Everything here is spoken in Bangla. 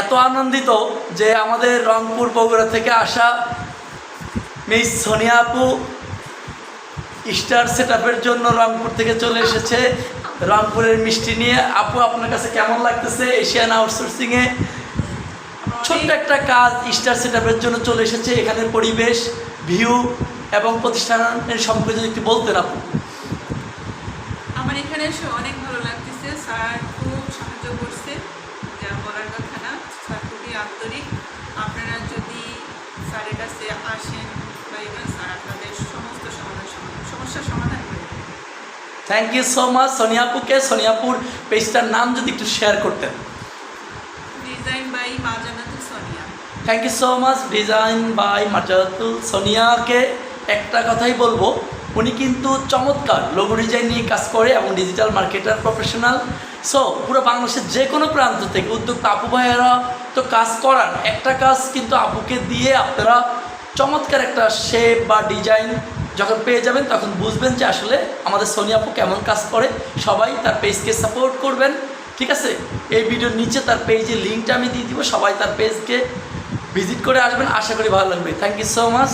এত আনন্দিত যে আমাদের রংপুর বগুড়া থেকে আসা মিস সোনিয়া আপু, স্টার সেট জন্য রংপুর থেকে চলে এসেছে। রংপুরের মিষ্টি নিয়ে আপু, আপনার কাছে কেমন লাগতেছে এশিয়ান আউটসোর্সিংয়ে ছোট্ট একটা কাজ, স্টার সেট জন্য চলে এসেছে। এখানের পরিবেশ, ভিউ এবং প্রতিষ্ঠানের সম্পর্কে যদি একটু বলতেন আপু। আমার এখানে এসে অনেক ভালো লাগতেছে। স্যার খুব সাহায্য করছে যা বলার কথা না স্যার আন্তরিক আপনারা যদি স্যারের কাছে আসেন বা ইভেন স্যার আপনাদের সমস্ত সমাধান সমস্যার সমাধান করে থ্যাংক ইউ সো মাচ সোনিয়াপুকে সোনিয়াপুর পেজটার নাম যদি একটু শেয়ার করতেন। Design by Majanatul Sonia thank you so much design by Matatul সোনিয়াকে একটা কথাই বলব উনি কিন্তু চমৎকার লোগো ডিজাইন নিয়ে কাজ করে এবং ডিজিটাল মার্কেটার প্রফেশনাল সো পুরো বাংলাদেশের যে কোনো প্রান্ত থেকে উদ্যোক্তা আপু ভাইয়েরা তো কাজ করার, একটা কাজ কিন্তু আপুকে দিয়ে আপনারা চমৎকার একটা শেপ বা ডিজাইন যখন পেয়ে যাবেন, তখন বুঝবেন যে আসলে আমাদের সোনি আপু কেমন কাজ করে। সবাই তার পেজকে সাপোর্ট করবেন, ঠিক আছে? এই ভিডিওর নিচে তার পেজের লিঙ্কটা আমি দিয়ে দিব, সবাই তার পেজকে ভিজিট করে আসবেন। আশা করি ভালো লাগবে। Thank you so much